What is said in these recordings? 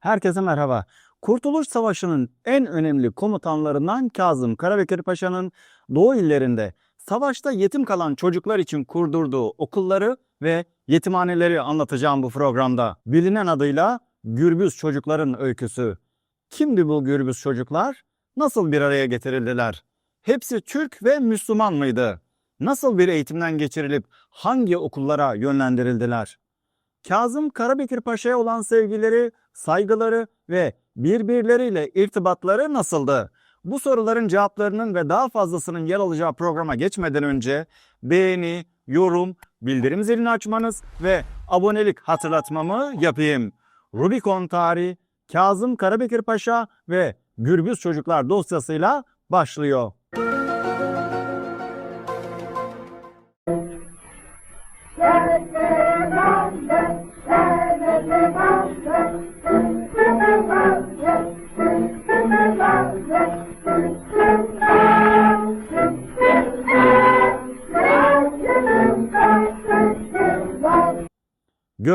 Herkese merhaba. Kurtuluş Savaşı'nın en önemli komutanlarından Kazım Karabekir Paşa'nın Doğu illerinde savaşta yetim kalan çocuklar için kurdurduğu okulları ve yetimhaneleri anlatacağım bu programda. Bilinen adıyla Gürbüz Çocukların Öyküsü. Kimdi bu Gürbüz çocuklar? Nasıl bir araya getirildiler? Hepsi Türk ve Müslüman mıydı? Nasıl bir eğitimden geçirilip hangi okullara yönlendirildiler? Kazım Karabekir Paşa'ya olan sevgileri, saygıları ve birbirleriyle irtibatları nasıldı? Bu soruların cevaplarının ve daha fazlasının yer alacağı programa geçmeden önce beğeni, yorum, bildirim zilini açmanız ve abonelik hatırlatmamı yapayım. Rubicon Tarihi, Kazım Karabekir Paşa ve Gürbüz Çocuklar dosyasıyla başlıyor.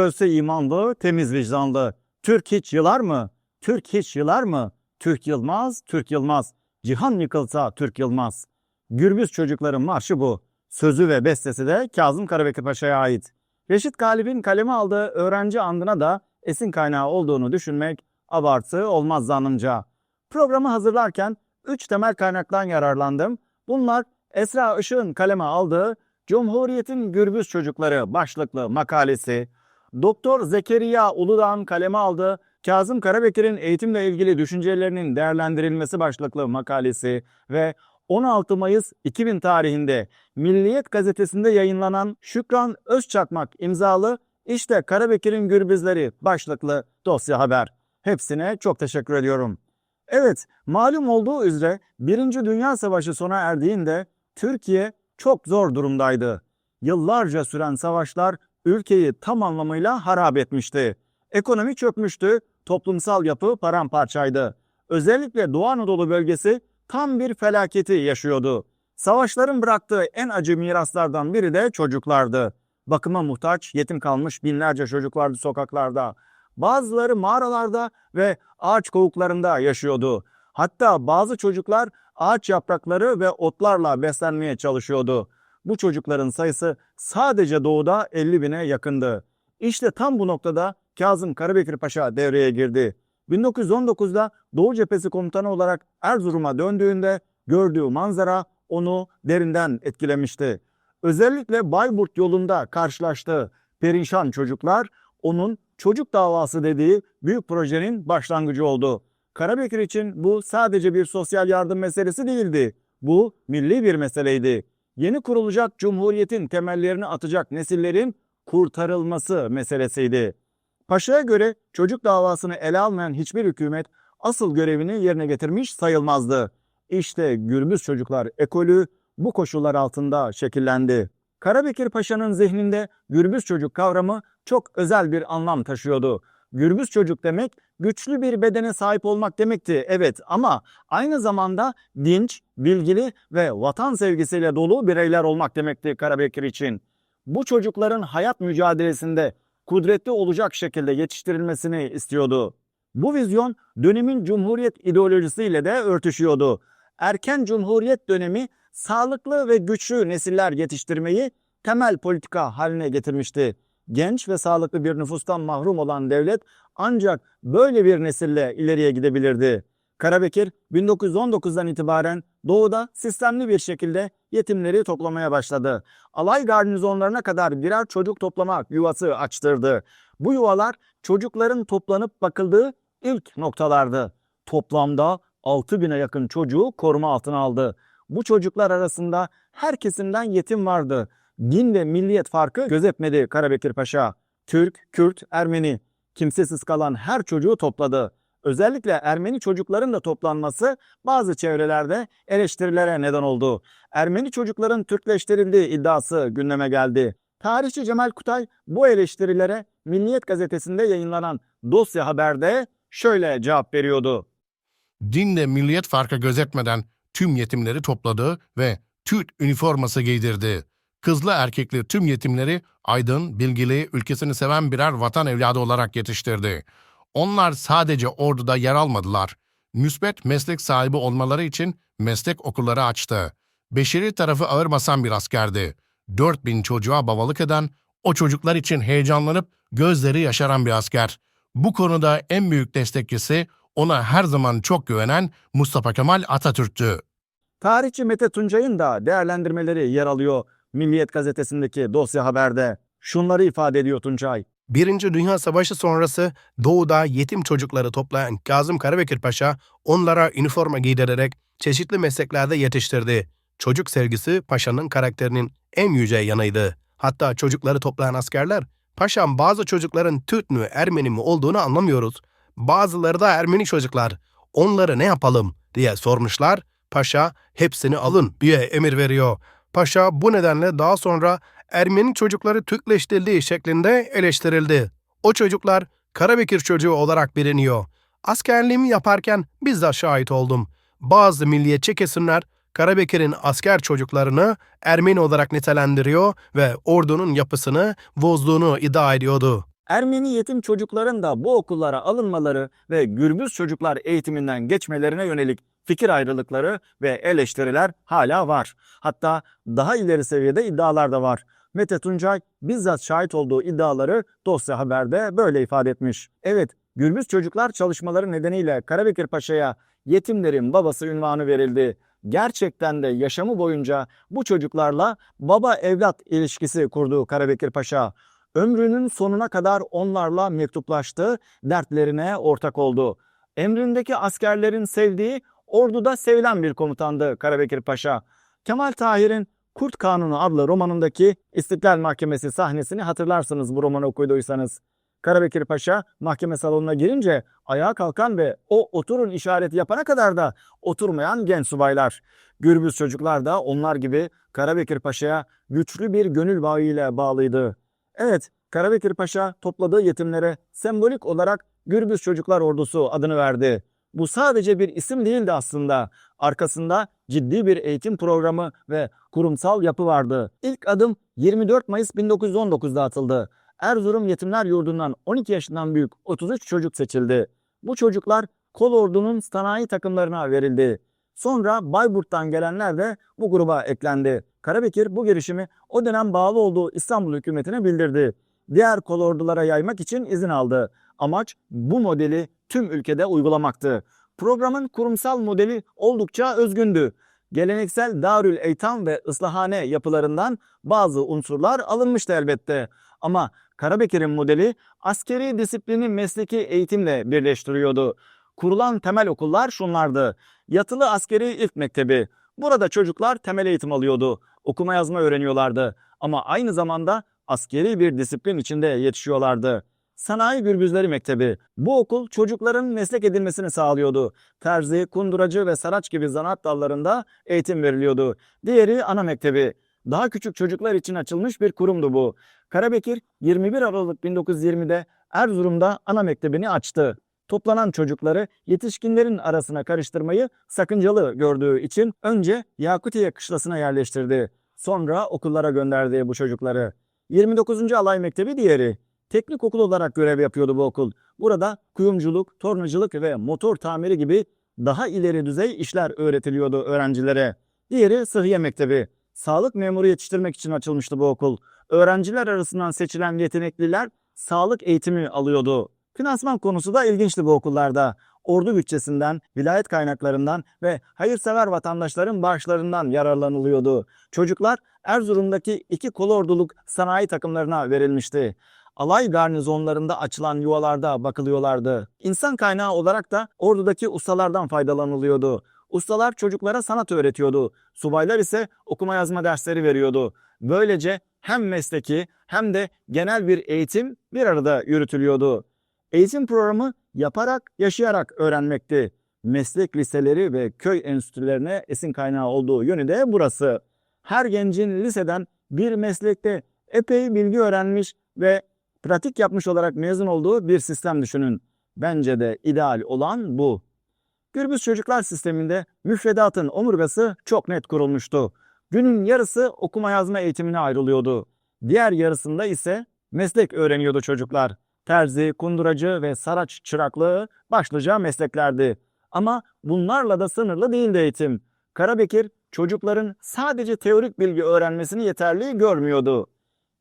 Göğsü imanlı, temiz vicdanlı. Türk hiç yılar mı? Türk hiç yılar mı? Türk yılmaz, Türk yılmaz. Cihan yıkılsa Türk yılmaz. Gürbüz çocukların marşı bu. Sözü ve bestesi de Kazım Karabekir Paşa'ya ait. Reşit Galip'in kaleme aldığı öğrenci andına da esin kaynağı olduğunu düşünmek abartı olmaz zannımca. Programı hazırlarken üç temel kaynaktan yararlandım. Bunlar Esra Işık'ın kaleme aldığı Cumhuriyet'in Gürbüz Çocukları başlıklı makalesi, Doktor Zekeriya Uludağ'ın kaleme aldığı Kazım Karabekir'in eğitimle ilgili düşüncelerinin değerlendirilmesi başlıklı makalesi ve 16 Mayıs 2000 tarihinde Milliyet gazetesinde yayınlanan Şükran Özçakmak imzalı İşte Karabekir'in Gürbüzleri başlıklı dosya haber. Hepsine çok teşekkür ediyorum. Evet, malum olduğu üzere Birinci Dünya Savaşı sona erdiğinde Türkiye çok zor durumdaydı. Yıllarca süren savaşlar ülkeyi tam anlamıyla harap etmişti. Ekonomi çökmüştü, toplumsal yapı paramparçaydı. Özellikle Doğu Anadolu bölgesi tam bir felaketi yaşıyordu. Savaşların bıraktığı en acı miraslardan biri de çocuklardı. Bakıma muhtaç, yetim kalmış binlerce çocuk vardı sokaklarda. Bazıları mağaralarda ve ağaç kovuklarında yaşıyordu. Hatta bazı çocuklar ağaç yaprakları ve otlarla beslenmeye çalışıyordu. Bu çocukların sayısı sadece doğuda 50 bine yakındı. İşte tam bu noktada Kazım Karabekir Paşa devreye girdi. 1919'da Doğu Cephesi Komutanı olarak Erzurum'a döndüğünde gördüğü manzara onu derinden etkilemişti. Özellikle Bayburt yolunda karşılaştığı perişan çocuklar onun çocuk davası dediği büyük projenin başlangıcı oldu. Karabekir için bu sadece bir sosyal yardım meselesi değildi. Bu milli bir meseleydi. Yeni kurulacak cumhuriyetin temellerini atacak nesillerin kurtarılması meselesiydi. Paşa'ya göre çocuk davasını ele almayan hiçbir hükümet asıl görevini yerine getirmiş sayılmazdı. İşte Gürbüz Çocuklar ekolü bu koşullar altında şekillendi. Karabekir Paşa'nın zihninde Gürbüz çocuk kavramı çok özel bir anlam taşıyordu. Gürbüz çocuk demek güçlü bir bedene sahip olmak demekti evet ama aynı zamanda dinç, bilgili ve vatan sevgisiyle dolu bireyler olmak demekti Karabekir için. Bu çocukların hayat mücadelesinde kudretli olacak şekilde yetiştirilmesini istiyordu. Bu vizyon dönemin cumhuriyet ideolojisiyle de örtüşüyordu. Erken cumhuriyet dönemi sağlıklı ve güçlü nesiller yetiştirmeyi temel politika haline getirmişti. Genç ve sağlıklı bir nüfustan mahrum olan devlet ancak böyle bir nesille ileriye gidebilirdi. Karabekir 1919'dan itibaren doğuda sistemli bir şekilde yetimleri toplamaya başladı. Alay garnizonlarına kadar birer çocuk toplamak yuvası açtırdı. Bu yuvalar çocukların toplanıp bakıldığı ilk noktalardı. Toplamda 6 bine yakın çocuğu koruma altına aldı. Bu çocuklar arasında her kesimden yetim vardı. Din ve milliyet farkı gözetmedi Karabekir Paşa. Türk, Kürt, Ermeni kimsesiz kalan her çocuğu topladı. Özellikle Ermeni çocukların da toplanması bazı çevrelerde eleştirilere neden oldu. Ermeni çocukların Türkleştirildiği iddiası gündeme geldi. Tarihçi Cemal Kutay bu eleştirilere Milliyet gazetesinde yayınlanan dosya haberde şöyle cevap veriyordu. dinle milliyet farkı gözetmeden tüm yetimleri topladı ve Türk üniforması giydirdi. Kızlı erkekli tüm yetimleri aydın, bilgili, ülkesini seven birer vatan evladı olarak yetiştirdi. Onlar sadece orduda yer almadılar. Müsbet meslek sahibi olmaları için meslek okulları açtı. Beşeri tarafı ağır basan bir askerdi. 4000 çocuğa babalık eden, o çocuklar için heyecanlanıp gözleri yaşaran bir asker. Bu konuda en büyük destekçisi ona her zaman çok güvenen Mustafa Kemal Atatürk'tü. Tarihçi Mete Tuncay'ın da değerlendirmeleri yer alıyor Milliyet gazetesindeki dosya haberde. Şunları ifade ediyor Tuncay. Birinci Dünya Savaşı sonrası doğuda yetim çocukları toplayan Kazım Karabekir Paşa onlara üniforma giydirerek çeşitli mesleklerde yetiştirdi. Çocuk sevgisi paşanın karakterinin en yüce yanıydı. Hatta çocukları toplayan askerler, paşam bazı çocukların Türk mü Ermeni mi olduğunu anlamıyoruz. Bazıları da Ermeni çocuklar. Onları ne yapalım diye sormuşlar. Paşa hepsini alın diye emir veriyor. Paşa bu nedenle daha sonra Ermeni çocukları Türkleştirildiği şeklinde eleştirildi. O çocuklar Karabekir çocuğu olarak biliniyor. Askerliğimi yaparken bizzat şahit oldum. Bazı milliyetçi kesimler Karabekir'in asker çocuklarını Ermeni olarak nitelendiriyor ve ordunun yapısını bozduğunu iddia ediyordu. Ermeni yetim çocukların da bu okullara alınmaları ve gürbüz çocuklar eğitiminden geçmelerine yönelik fikir ayrılıkları ve eleştiriler hala var. Hatta daha ileri seviyede iddialar da var. Mete Tuncay bizzat şahit olduğu iddiaları dosya haberde böyle ifade etmiş. Evet, gürbüz çocuklar çalışmaları nedeniyle Karabekir Paşa'ya yetimlerin babası ünvanı verildi. Gerçekten de yaşamı boyunca bu çocuklarla baba evlat ilişkisi kurdu Karabekir Paşa. Ömrünün sonuna kadar onlarla mektuplaştı, dertlerine ortak oldu. Emrindeki askerlerin sevdiği, orduda sevilen bir komutandı Karabekir Paşa. Kemal Tahir'in Kurt Kanunu adlı romanındaki İstiklal Mahkemesi sahnesini hatırlarsınız bu romanı okuduysanız. Karabekir Paşa mahkeme salonuna girince ayağa kalkan ve o oturun işareti yapana kadar da oturmayan genç subaylar. Gürbüz çocuklar da onlar gibi Karabekir Paşa'ya güçlü bir gönül bağıyla bağlıydı. Evet, Karabekir Paşa topladığı yetimlere sembolik olarak Gürbüz Çocuklar Ordusu adını verdi. Bu sadece bir isim değildi aslında. Arkasında ciddi bir eğitim programı ve kurumsal yapı vardı. İlk adım 24 Mayıs 1919'da atıldı. Erzurum Yetimler Yurdu'ndan 12 yaşından büyük 33 çocuk seçildi. Bu çocuklar kol ordunun sanayi takımlarına verildi. Sonra Bayburt'tan gelenler de bu gruba eklendi. Karabekir bu girişimi o dönem bağlı olduğu İstanbul hükümetine bildirdi. Diğer kolordulara yaymak için izin aldı. Amaç bu modeli tüm ülkede uygulamaktı. Programın kurumsal modeli oldukça özgündü. Geleneksel Darül Eytam ve ıslahane yapılarından bazı unsurlar alınmıştı elbette. Ama Karabekir'in modeli askeri disiplini mesleki eğitimle birleştiriyordu. Kurulan temel okullar şunlardı. Yatılı Askeri İlk Mektebi. Burada çocuklar temel eğitim alıyordu. Okuma yazma öğreniyorlardı. Ama aynı zamanda askeri bir disiplin içinde yetişiyorlardı. Sanayi Gürbüzleri Mektebi. Bu okul çocukların meslek edinmesini sağlıyordu. Terzi, kunduracı ve saraç gibi zanaat dallarında eğitim veriliyordu. Diğeri ana mektebi. Daha küçük çocuklar için açılmış bir kurumdu bu. Karabekir 21 Aralık 1920'de Erzurum'da ana mektebini açtı. Toplanan çocukları yetişkinlerin arasına karıştırmayı sakıncalı gördüğü için önce Yakutiye kışlasına yerleştirdi. Sonra okullara gönderdi bu çocukları. 29. Alay Mektebi diğeri. Teknik okul olarak görev yapıyordu bu okul. Burada kuyumculuk, tornacılık ve motor tamiri gibi daha ileri düzey işler öğretiliyordu öğrencilere. Diğeri Sıhhiye Mektebi. Sağlık memuru yetiştirmek için açılmıştı bu okul. Öğrenciler arasından seçilen yetenekliler sağlık eğitimi alıyordu. Finansman konusu da ilginçti bu okullarda. Ordu bütçesinden, vilayet kaynaklarından ve hayırsever vatandaşların bağışlarından yararlanılıyordu. Çocuklar Erzurum'daki iki kolorduluk sanayi takımlarına verilmişti. Alay garnizonlarında açılan yuvalarda bakılıyorlardı. İnsan kaynağı olarak da ordudaki ustalardan faydalanılıyordu. Ustalar çocuklara sanat öğretiyordu. Subaylar ise okuma yazma dersleri veriyordu. Böylece hem mesleki hem de genel bir eğitim bir arada yürütülüyordu. Eğitim programı yaparak, yaşayarak öğrenmekti. Meslek liseleri ve köy enstitülerine esin kaynağı olduğu yönü de burası. Her gencin liseden bir meslekte epey bilgi öğrenmiş ve pratik yapmış olarak mezun olduğu bir sistem düşünün. Bence de ideal olan bu. Gürbüz Çocuklar Sistemi'nde müfredatın omurgası çok net kurulmuştu. Günün yarısı okuma yazma eğitimine ayrılıyordu. Diğer yarısında ise meslek öğreniyordu çocuklar. terzi, kunduracı ve saraç çıraklığı başlıca mesleklerdi. Ama bunlarla da sınırlı değildi eğitim. Karabekir çocukların sadece teorik bilgi öğrenmesini yeterli görmüyordu.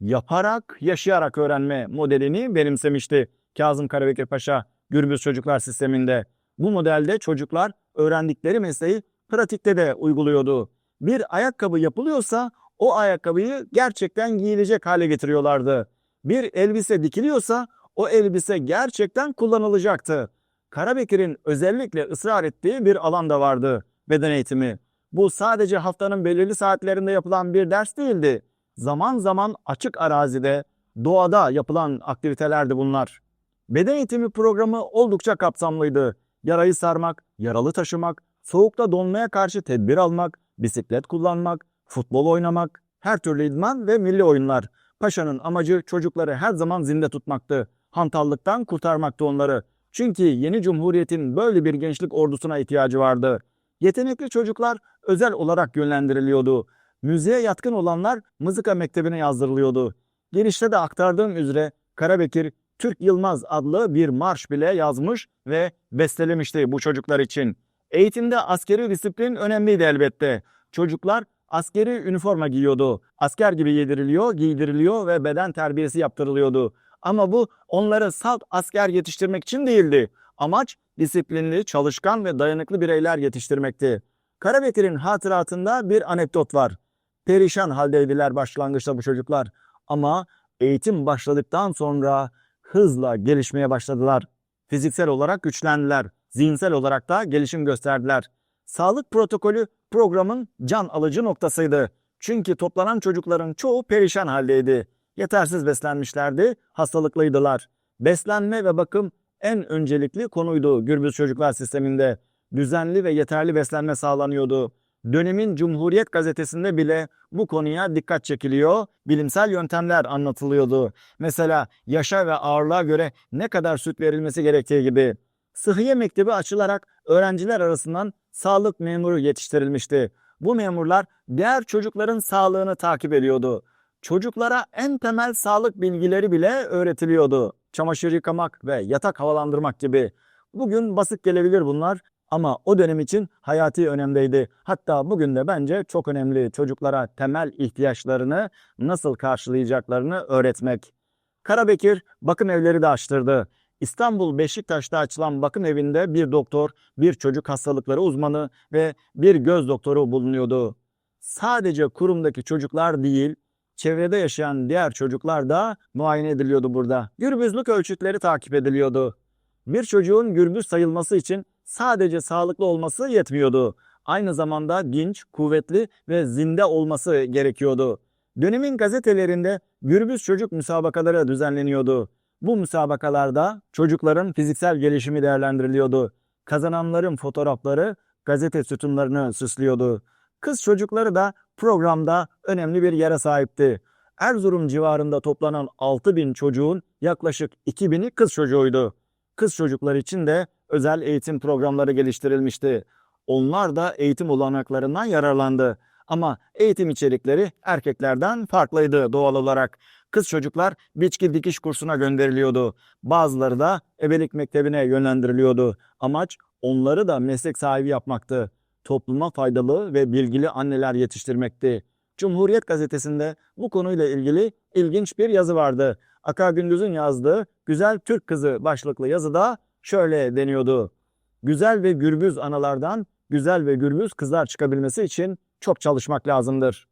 Yaparak, yaşayarak öğrenme modelini benimsemişti Kazım Karabekir Paşa Gürbüz Çocuklar Sistemi'nde. Bu modelde çocuklar öğrendikleri mesleği pratikte de uyguluyordu. Bir ayakkabı yapılıyorsa o ayakkabıyı gerçekten giyilecek hale getiriyorlardı. Bir elbise dikiliyorsa o elbise gerçekten kullanılacaktı. Karabekir'in özellikle ısrar ettiği bir alan da vardı. Beden eğitimi. Bu sadece haftanın belirli saatlerinde yapılan bir ders değildi. Zaman zaman açık arazide, doğada yapılan aktivitelerdi bunlar. Beden eğitimi programı oldukça kapsamlıydı. Yarayı sarmak, yaralı taşımak, soğukta donmaya karşı tedbir almak, bisiklet kullanmak, futbol oynamak, her türlü idman ve milli oyunlar. Paşa'nın amacı çocukları her zaman zinde tutmaktı. Hantallıktan kurtarmaktı onları. Çünkü yeni cumhuriyetin böyle bir gençlik ordusuna ihtiyacı vardı. Yetenekli çocuklar özel olarak yönlendiriliyordu. Müziğe yatkın olanlar mızıka mektebine yazdırılıyordu. Girişte de aktardığım üzere Karabekir Türk Yılmaz adlı bir marş bile yazmış ve bestelemişti bu çocuklar için. Eğitimde askeri disiplin önemliydi elbette. Çocuklar askeri üniforma giyiyordu. Asker gibi yediriliyor, giydiriliyor ve beden terbiyesi yaptırılıyordu. Ama bu onları salt asker yetiştirmek için değildi. Amaç disiplinli, çalışkan ve dayanıklı bireyler yetiştirmekti. Karabekir'in hatıratında bir anekdot var. Perişan haldeydiler başlangıçta bu çocuklar. Ama eğitim başladıktan sonra hızla gelişmeye başladılar. Fiziksel olarak güçlendiler. Zihinsel olarak da gelişim gösterdiler. Sağlık protokolü programın can alıcı noktasıydı. Çünkü toplanan çocukların çoğu perişan haldeydi. Yetersiz beslenmişlerdi, hastalıklıydılar. Beslenme ve bakım en öncelikli konuydu Gürbüz Çocuklar Sistemi'nde. Düzenli ve yeterli beslenme sağlanıyordu. Dönemin Cumhuriyet gazetesinde bile bu konuya dikkat çekiliyor, bilimsel yöntemler anlatılıyordu. Mesela yaşa ve ağırlığa göre ne kadar süt verilmesi gerektiği gibi. Sıhhiye Mektebi açılarak öğrenciler arasından sağlık memuru yetiştirilmişti. Bu memurlar diğer çocukların sağlığını takip ediyordu. Çocuklara en temel sağlık bilgileri bile öğretiliyordu. Çamaşır yıkamak ve yatak havalandırmak gibi. Bugün basit gelebilir bunlar ama o dönem için hayati önemdeydi. Hatta bugün de bence çok önemli çocuklara temel ihtiyaçlarını nasıl karşılayacaklarını öğretmek. Karabekir bakım evleri de açtırdı. İstanbul Beşiktaş'ta açılan bakım evinde bir doktor, bir çocuk hastalıkları uzmanı ve bir göz doktoru bulunuyordu. Sadece kurumdaki çocuklar değil, çevrede yaşayan diğer çocuklar da muayene ediliyordu burada. Gürbüzlük ölçütleri takip ediliyordu. Bir çocuğun gürbüz sayılması için sadece sağlıklı olması yetmiyordu. Aynı zamanda dinç, kuvvetli ve zinde olması gerekiyordu. Dönemin gazetelerinde gürbüz çocuk müsabakaları düzenleniyordu. Bu müsabakalarda çocukların fiziksel gelişimi değerlendiriliyordu. Kazananların fotoğrafları gazete sütunlarını süslüyordu. Kız çocukları da programda önemli bir yere sahipti. Erzurum civarında toplanan 6000 çocuğun yaklaşık 2000'i kız çocuğuydu. Kız çocuklar için de özel eğitim programları geliştirilmişti. Onlar da eğitim olanaklarından yararlandı. Ama eğitim içerikleri erkeklerden farklıydı doğal olarak. Kız çocuklar biçki dikiş kursuna gönderiliyordu. Bazıları da ebelik mektebine yönlendiriliyordu. Amaç onları da meslek sahibi yapmaktı. Topluma faydalı ve bilgili anneler yetiştirmekti. Cumhuriyet gazetesinde bu konuyla ilgili ilginç bir yazı vardı. Aka Gündüz'ün yazdığı Güzel Türk Kızı başlıklı yazıda şöyle deniyordu. Güzel ve gürbüz analardan güzel ve gürbüz kızlar çıkabilmesi için çok çalışmak lazımdır.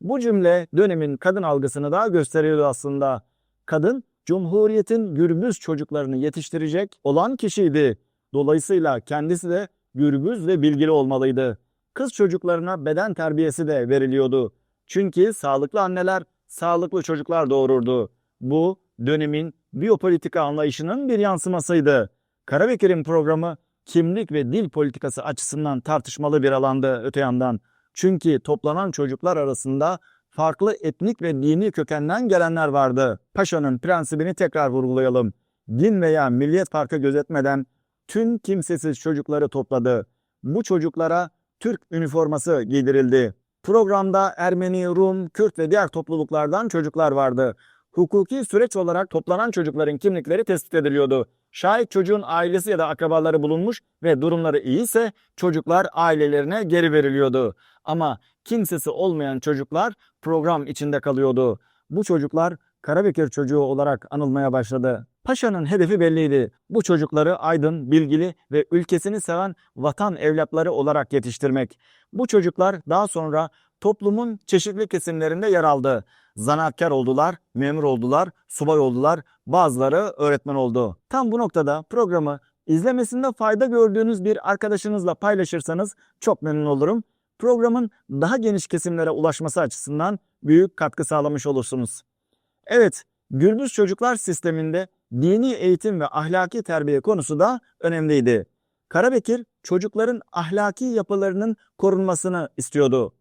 Bu cümle dönemin kadın algısını da gösteriyordu aslında. Kadın, Cumhuriyet'in gürbüz çocuklarını yetiştirecek olan kişiydi. Dolayısıyla kendisi de gürbüz ve bilgili olmalıydı. Kız çocuklarına beden terbiyesi de veriliyordu. Çünkü sağlıklı anneler sağlıklı çocuklar doğururdu. Bu dönemin biyopolitika anlayışının bir yansımasıydı. Karabekir'in programı kimlik ve dil politikası açısından tartışmalı bir alandı öte yandan. Çünkü toplanan çocuklar arasında farklı etnik ve dini kökenden gelenler vardı. Paşa'nın prensibini tekrar vurgulayalım. Din veya milliyet farkı gözetmeden tüm kimsesiz çocukları topladı. Bu çocuklara Türk üniforması giydirildi. Programda Ermeni, Rum, Kürt ve diğer topluluklardan çocuklar vardı. Hukuki süreç olarak toplanan çocukların kimlikleri tespit ediliyordu. Şahit çocuğun ailesi ya da akrabaları bulunmuş ve durumları iyiyse çocuklar ailelerine geri veriliyordu. Ama kimsesi olmayan çocuklar program içinde kalıyordu. Bu çocuklar Karabekir çocuğu olarak anılmaya başladı. Paşa'nın hedefi belliydi. Bu çocukları aydın, bilgili ve ülkesini seven vatan evlatları olarak yetiştirmek. Bu çocuklar daha sonra toplumun çeşitli kesimlerinde yer aldı. Zanaatkar oldular, memur oldular, subay oldular, bazıları öğretmen oldu. Tam bu noktada programı izlemesinde fayda gördüğünüz bir arkadaşınızla paylaşırsanız çok memnun olurum. Programın daha geniş kesimlere ulaşması açısından büyük katkı sağlamış olursunuz. Evet, Gürbüz Çocuklar Sistemi'nde dini eğitim ve ahlaki terbiye konusu da önemliydi. Karabekir çocukların ahlaki yapılarının korunmasını istiyordu.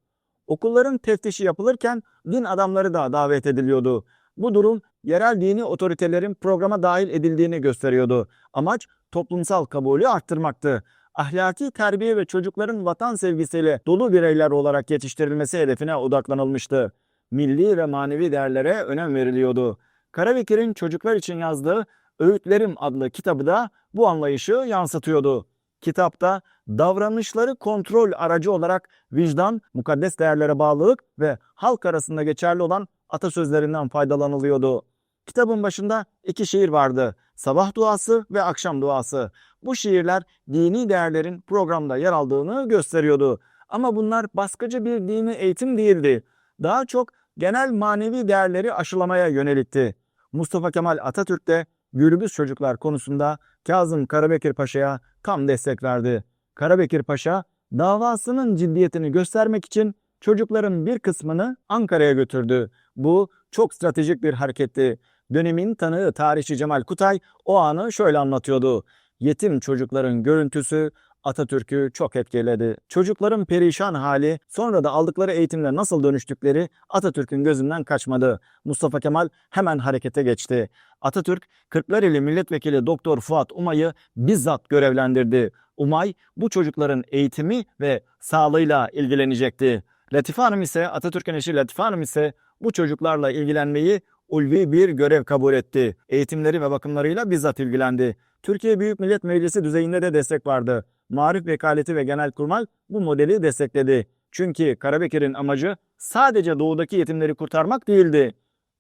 Okulların teftişi yapılırken din adamları da davet ediliyordu. Bu durum yerel dini otoritelerin programa dahil edildiğini gösteriyordu. Amaç toplumsal kabulü arttırmaktı. Ahlaki terbiye ve çocukların vatan sevgisiyle dolu bireyler olarak yetiştirilmesi hedefine odaklanılmıştı. Milli ve manevi değerlere önem veriliyordu. Karabekir'in çocuklar için yazdığı Öğütlerim adlı kitabı da bu anlayışı yansıtıyordu. Kitapta davranışları kontrol aracı olarak vicdan, mukaddes değerlere bağlılık ve halk arasında geçerli olan atasözlerinden faydalanılıyordu. Kitabın başında iki şiir vardı. Sabah duası ve akşam duası. Bu şiirler dini değerlerin programda yer aldığını gösteriyordu. Ama bunlar baskıcı bir dini eğitim değildi. Daha çok genel manevi değerleri aşılamaya yönelikti. Mustafa Kemal Atatürk de Gürbüz çocuklar konusunda Kazım Karabekir Paşa'ya tam destek verdi. Karabekir Paşa davasının ciddiyetini göstermek için çocukların bir kısmını Ankara'ya götürdü. Bu çok stratejik bir hareketti. Dönemin tanığı tarihçi Cemal Kutay o anı şöyle anlatıyordu. Yetim çocukların görüntüsü Atatürk'ü çok etkiledi. Çocukların perişan hali, sonra da aldıkları eğitimle nasıl dönüştükleri Atatürk'ün gözünden kaçmadı. Mustafa Kemal hemen harekete geçti. Atatürk, Kırklareli Milletvekili Doktor Fuat Umay'ı bizzat görevlendirdi. Umay bu çocukların eğitimi ve sağlığıyla ilgilenecekti. Latife Hanım ise Atatürk'ün eşi Latife Hanım ise bu çocuklarla ilgilenmeyi ulvi bir görev kabul etti. Eğitimleri ve bakımlarıyla bizzat ilgilendi. Türkiye Büyük Millet Meclisi düzeyinde de destek vardı. Marif Vekaleti ve Genelkurmay bu modeli destekledi. Çünkü Karabekir'in amacı sadece doğudaki yetimleri kurtarmak değildi.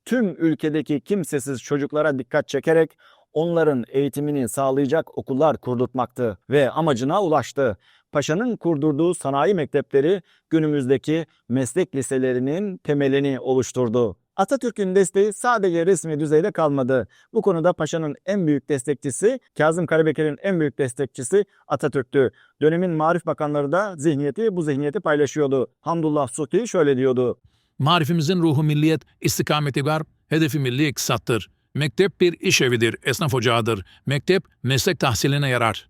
Tüm ülkedeki kimsesiz çocuklara dikkat çekerek onların eğitimini sağlayacak okullar kurdurtmaktı ve amacına ulaştı. Paşa'nın kurdurduğu sanayi mektepleri günümüzdeki meslek liselerinin temelini oluşturdu. Atatürk'ün desteği sadece resmi düzeyde kalmadı. Bu konuda Paşa'nın en büyük destekçisi, Kazım Karabekir'in en büyük destekçisi Atatürk'tü. Dönemin marif bakanları da zihniyeti bu zihniyeti paylaşıyordu. Hamdullah Suki şöyle diyordu. Marifimizin ruhu milliyet, istikameti garp, hedefi milli iktisattır. Mektep bir iş evidir, esnaf ocağıdır. Mektep meslek tahsiline yarar.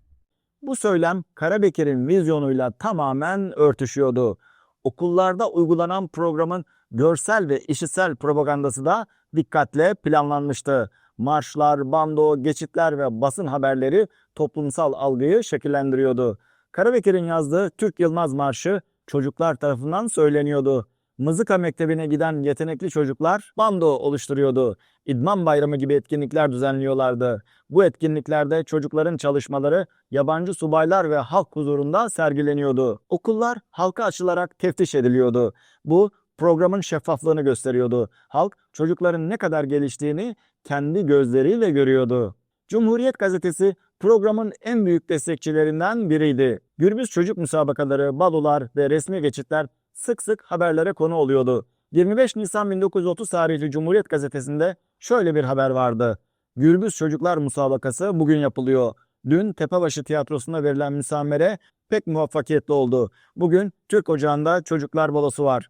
Bu söylem Karabekir'in vizyonuyla tamamen örtüşüyordu. Okullarda uygulanan programın görsel ve işitsel propagandası da dikkatle planlanmıştı. Marşlar, bando, geçitler ve basın haberleri toplumsal algıyı şekillendiriyordu. Karabekir'in yazdığı Türk Yılmaz Marşı çocuklar tarafından söyleniyordu. Mızıka Mektebi'ne giden yetenekli çocuklar bando oluşturuyordu. İdman bayramı gibi etkinlikler düzenliyorlardı. Bu etkinliklerde çocukların çalışmaları yabancı subaylar ve halk huzurunda sergileniyordu. Okullar halka açılarak teftiş ediliyordu. Bu programın şeffaflığını gösteriyordu. Halk çocukların ne kadar geliştiğini kendi gözleriyle görüyordu. Cumhuriyet gazetesi programın en büyük destekçilerinden biriydi. Gürbüz çocuk müsabakaları, balolar ve resmi geçitler sık sık haberlere konu oluyordu. 25 Nisan 1930 tarihli Cumhuriyet gazetesinde şöyle bir haber vardı. Gürbüz Çocuklar Musabakası bugün yapılıyor. Dün Tepebaşı Tiyatrosu'nda verilen müsamere pek muvaffakiyetli oldu. Bugün Türk Ocağı'nda çocuklar balosu var.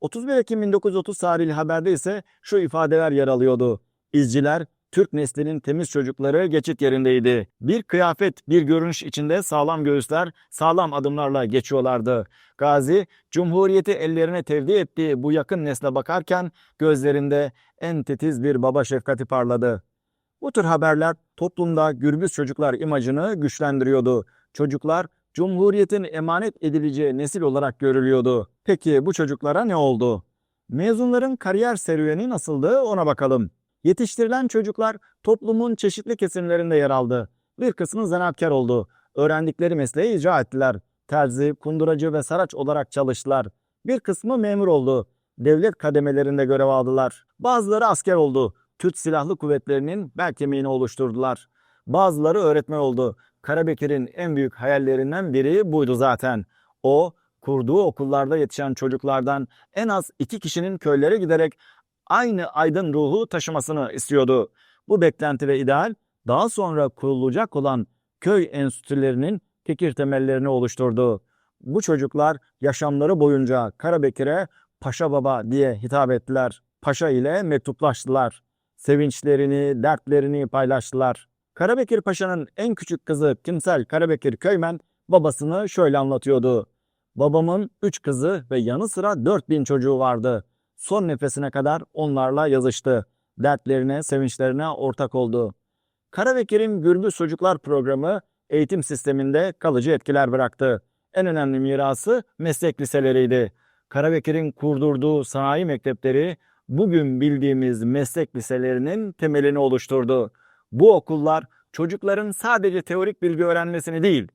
31 Ekim 1930 tarihli haberde ise şu ifadeler yer alıyordu. İzciler Türk neslinin temiz çocukları geçit yerindeydi. Bir kıyafet, bir görünüş içinde sağlam göğüsler, sağlam adımlarla geçiyorlardı. Gazi, Cumhuriyeti ellerine tevdi ettiği bu yakın nesle bakarken gözlerinde en titiz bir baba şefkati parladı. Bu tür haberler toplumda gürbüz çocuklar imajını güçlendiriyordu. Çocuklar Cumhuriyetin emanet edileceği nesil olarak görülüyordu. Peki bu çocuklara ne oldu? Mezunların kariyer serüveni nasıldı ona bakalım. Yetiştirilen çocuklar toplumun çeşitli kesimlerinde yer aldı. Bir kısmı zanaatkar oldu. Öğrendikleri mesleği icra ettiler. Terzi, kunduracı ve saraç olarak çalıştılar. Bir kısmı memur oldu. Devlet kademelerinde görev aldılar. Bazıları asker oldu. Türk Silahlı Kuvvetleri'nin bel kemiğini oluşturdular. Bazıları öğretmen oldu. Karabekir'in en büyük hayallerinden biri buydu zaten. O, kurduğu okullarda yetişen çocuklardan en az iki kişinin köylere giderek aynı aydın ruhu taşımasını istiyordu. Bu beklenti ve ideal daha sonra kurulacak olan köy enstitülerinin fikir temellerini oluşturdu. Bu çocuklar yaşamları boyunca Karabekir'e Paşa Baba diye hitap ettiler. Paşa ile mektuplaştılar. Sevinçlerini, dertlerini paylaştılar. Karabekir Paşa'nın en küçük kızı Kimsel Karabekir Köymen babasını şöyle anlatıyordu. Babamın üç kızı ve yanı sıra 4000 çocuğu vardı. Son nefesine kadar onlarla yazıştı. Dertlerine, sevinçlerine ortak oldu. Karabekir'in Gürbüz Çocuklar programı eğitim sisteminde kalıcı etkiler bıraktı. En önemli mirası meslek liseleriydi. Karabekir'in kurdurduğu sanayi mektepleri bugün bildiğimiz meslek liselerinin temelini oluşturdu. Bu okullar çocukların sadece teorik bilgi öğrenmesini değil,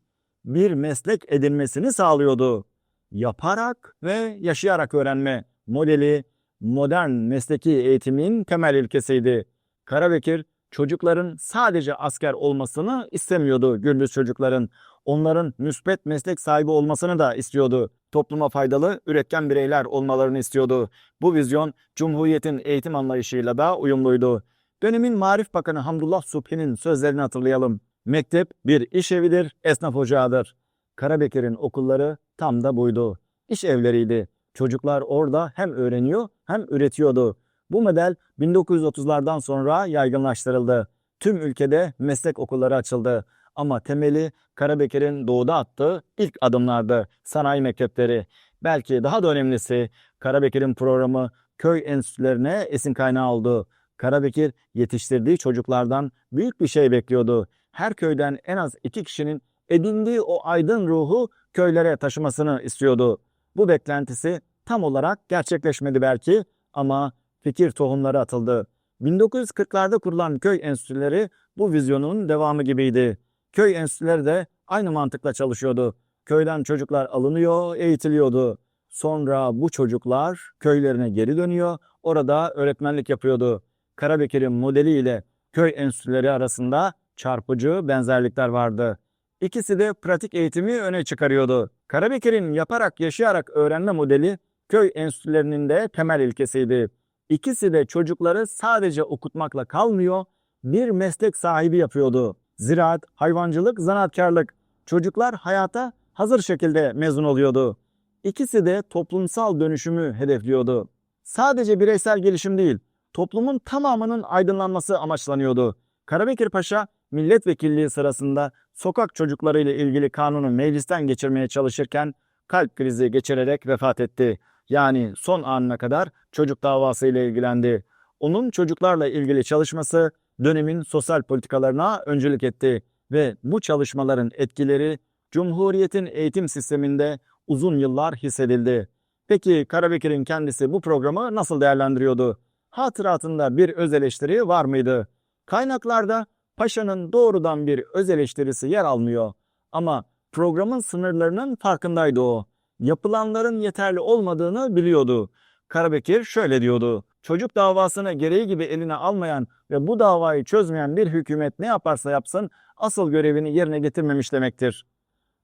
bir meslek edinmesini sağlıyordu. Yaparak ve yaşayarak öğrenme modeli modern mesleki eğitimin temel ilkesiydi. Karabekir çocukların sadece asker olmasını istemiyordu gündüz çocukların. Onların müspet meslek sahibi olmasını da istiyordu. Topluma faydalı, üretken bireyler olmalarını istiyordu. Bu vizyon Cumhuriyet'in eğitim anlayışıyla da uyumluydu. Dönemin Marif Bakanı Hamdullah Subhi'nin sözlerini hatırlayalım. Mektep bir iş evidir, esnaf ocağıdır. Karabekir'in okulları tam da buydu. İş evleriydi. Çocuklar orada hem öğreniyor hem üretiyordu. Bu model 1930'lardan sonra yaygınlaştırıldı. Tüm ülkede meslek okulları açıldı. Ama temeli Karabekir'in doğuda attığı ilk adımlardı. Sanayi mektepleri. Belki daha da önemlisi Karabekir'in programı köy enstitülerine esin kaynağı oldu. Karabekir yetiştirdiği çocuklardan büyük bir şey bekliyordu. Her köyden en az iki kişinin edindiği o aydın ruhu köylere taşımasını istiyordu. Bu beklentisi tam olarak gerçekleşmedi belki ama fikir tohumları atıldı. 1940'larda kurulan köy enstitüleri bu vizyonun devamı gibiydi. Köy enstitüleri de aynı mantıkla çalışıyordu. Köyden çocuklar alınıyor, eğitiliyordu. Sonra bu çocuklar köylerine geri dönüyor, orada öğretmenlik yapıyordu. Karabekir'in modeliyle köy enstitüleri arasında çarpıcı benzerlikler vardı. İkisi de pratik eğitimi öne çıkarıyordu. Karabekir'in yaparak yaşayarak öğrenme modeli köy enstitülerinin de temel ilkesiydi. İkisi de çocukları sadece okutmakla kalmıyor, bir meslek sahibi yapıyordu. Ziraat, hayvancılık, zanaatkarlık. Çocuklar hayata hazır şekilde mezun oluyordu. İkisi de toplumsal dönüşümü hedefliyordu. Sadece bireysel gelişim değil, toplumun tamamının aydınlanması amaçlanıyordu. Karabekir Paşa milletvekilliği sırasında sokak çocukları ile ilgili kanunu meclisten geçirmeye çalışırken kalp krizi geçirerek vefat etti. Yani son anına kadar çocuk davası ile ilgilendi. Onun çocuklarla ilgili çalışması dönemin sosyal politikalarına öncülük etti ve bu çalışmaların etkileri Cumhuriyet'in eğitim sisteminde uzun yıllar hissedildi. Peki Karabekir'in kendisi bu programı nasıl değerlendiriyordu? Hatıratında bir öz eleştiri var mıydı? Kaynaklarda Paşa'nın doğrudan bir öz eleştirisi yer almıyor. Ama programın sınırlarının farkındaydı o. Yapılanların yeterli olmadığını biliyordu. Karabekir şöyle diyordu. Çocuk davasını gereği gibi eline almayan ve bu davayı çözmeyen bir hükümet ne yaparsa yapsın asıl görevini yerine getirmemiş demektir.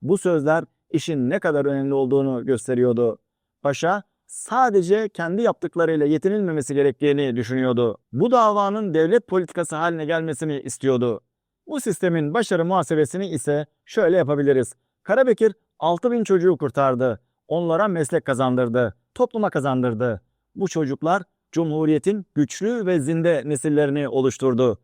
Bu sözler işin ne kadar önemli olduğunu gösteriyordu. Paşa sadece kendi yaptıklarıyla yetinilmemesi gerektiğini düşünüyordu. Bu davanın devlet politikası haline gelmesini istiyordu. Bu sistemin başarı muhasebesini ise şöyle yapabiliriz. Karabekir 6000 çocuğu kurtardı. Onlara meslek kazandırdı. Topluma kazandırdı. Bu çocuklar Cumhuriyet'in güçlü ve zinde nesillerini oluşturdu.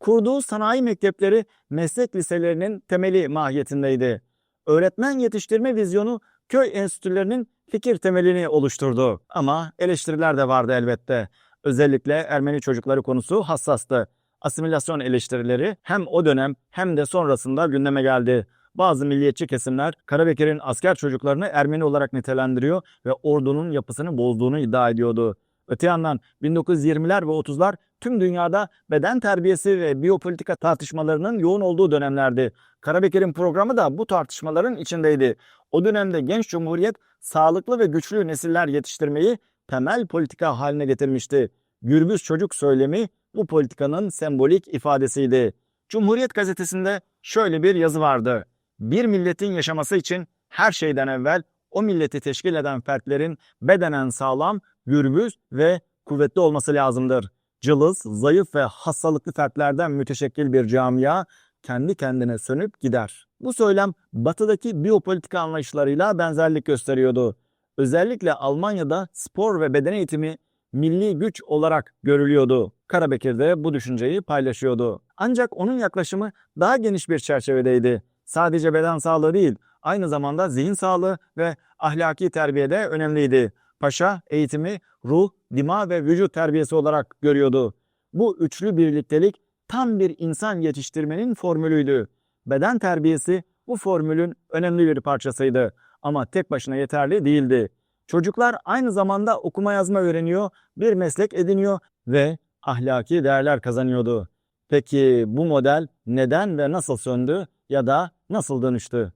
Kurduğu sanayi mektepleri meslek liselerinin temeli mahiyetindeydi. Öğretmen yetiştirme vizyonu köy enstitülerinin fikir temelini oluşturdu. Ama eleştiriler de vardı elbette. Özellikle Ermeni çocukları konusu hassastı. Asimilasyon eleştirileri hem o dönem hem de sonrasında gündeme geldi. Bazı milliyetçi kesimler Karabekir'in asker çocuklarını Ermeni olarak nitelendiriyor ve ordunun yapısını bozduğunu iddia ediyordu. Öte yandan 1920'ler ve 30'lar tüm dünyada beden terbiyesi ve biyopolitika tartışmalarının yoğun olduğu dönemlerdi. Karabekir'in programı da bu tartışmaların içindeydi. O dönemde genç cumhuriyet sağlıklı ve güçlü nesiller yetiştirmeyi temel politika haline getirmişti. Gürbüz çocuk söylemi bu politikanın sembolik ifadesiydi. Cumhuriyet gazetesinde şöyle bir yazı vardı. Bir milletin yaşaması için her şeyden evvel o milleti teşkil eden fertlerin bedenen sağlam, gürbüz ve kuvvetli olması lazımdır. Cılız, zayıf ve hastalıklı fertlerden müteşekkil bir camia kendi kendine sönüp gider. Bu söylem batıdaki biyopolitika anlayışlarıyla benzerlik gösteriyordu. Özellikle Almanya'da spor ve beden eğitimi milli güç olarak görülüyordu. Karabekir de bu düşünceyi paylaşıyordu. Ancak onun yaklaşımı daha geniş bir çerçevedeydi. Sadece beden sağlığı değil, aynı zamanda zihin sağlığı ve ahlaki terbiye de önemliydi. Paşa eğitimi ruh, dima ve vücut terbiyesi olarak görüyordu. Bu üçlü birliktelik tam bir insan yetiştirmenin formülüydü. Beden terbiyesi bu formülün önemli bir parçasıydı ama tek başına yeterli değildi. Çocuklar aynı zamanda okuma yazma öğreniyor, bir meslek ediniyor ve ahlaki değerler kazanıyordu. Peki bu model neden ve nasıl söndü ya da nasıl dönüştü?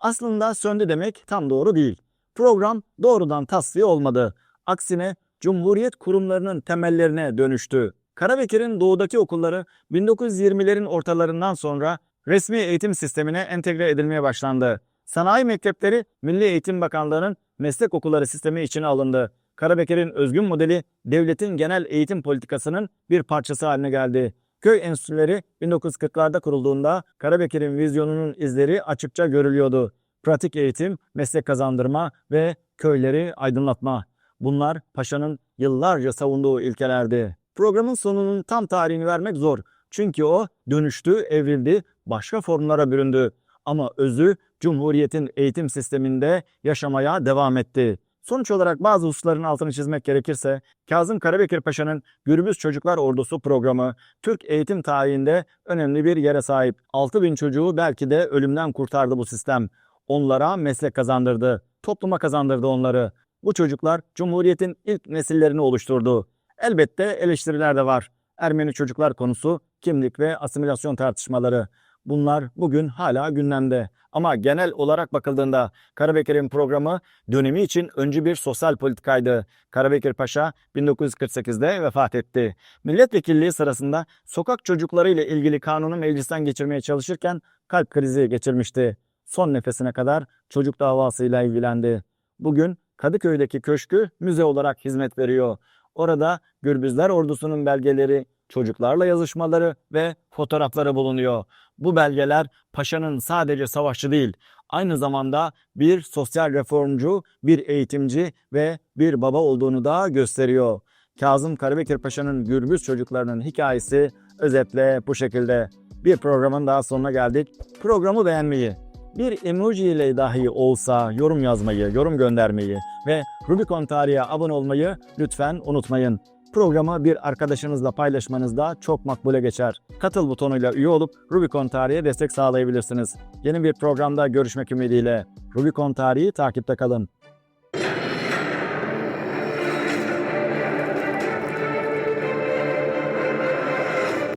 Aslında söndü demek tam doğru değil. Program doğrudan tasfiye olmadı. Aksine Cumhuriyet kurumlarının temellerine dönüştü. Karabekir'in doğudaki okulları 1920'lerin ortalarından sonra resmi eğitim sistemine entegre edilmeye başlandı. Sanayi mektepleri Milli Eğitim Bakanlığı'nın meslek okulları sistemi içine alındı. Karabekir'in özgün modeli devletin genel eğitim politikasının bir parçası haline geldi. Köy enstitüleri 1940'larda kurulduğunda Karabekir'in vizyonunun izleri açıkça görülüyordu. Pratik eğitim, meslek kazandırma ve köyleri aydınlatma. Bunlar Paşa'nın yıllarca savunduğu ilkelerdi. Programın sonunun tam tarihini vermek zor. Çünkü o dönüştü, evrildi, başka formlara büründü. Ama özü Cumhuriyet'in eğitim sisteminde yaşamaya devam etti. Sonuç olarak bazı hususların altını çizmek gerekirse Kazım Karabekir Paşa'nın Gürbüz Çocuklar Ordusu programı Türk eğitim tarihinde önemli bir yere sahip. 6000 çocuğu belki de ölümden kurtardı bu sistem. Onlara meslek kazandırdı, topluma kazandırdı onları. Bu çocuklar Cumhuriyet'in ilk nesillerini oluşturdu. Elbette eleştiriler de var. Ermeni çocuklar konusu, kimlik ve asimilasyon tartışmaları. Bunlar bugün hala gündemde. Ama genel olarak bakıldığında Karabekir'in programı dönemi için öncü bir sosyal politikaydı. Karabekir Paşa 1948'de vefat etti. Milletvekilliği sırasında sokak çocukları ile ilgili kanunu meclisten geçirmeye çalışırken kalp krizi geçirmişti. Son nefesine kadar çocuk davasıyla ilgilendi. Bugün Kadıköy'deki köşkü müze olarak hizmet veriyor. Orada Gürbüzler ordusunun belgeleri, çocuklarla yazışmaları ve fotoğrafları bulunuyor. Bu belgeler paşanın sadece savaşçı değil, aynı zamanda bir sosyal reformcu, bir eğitimci ve bir baba olduğunu da gösteriyor. Kazım Karabekir Paşa'nın Gürbüz çocuklarının hikayesi özetle bu şekilde. Bir programın daha sonuna geldik. Programı beğenmeyi, bir emoji ile dahi olsa yorum yazmayı, yorum göndermeyi ve Rubicon Tarihi'ye abone olmayı lütfen unutmayın. Programı bir arkadaşınızla paylaşmanız da çok makbule geçer. Katıl butonuyla üye olup Rubicon Tarihi'ye destek sağlayabilirsiniz. Yeni bir programda görüşmek ümidiyle. Rubicon Tarihi takipte kalın.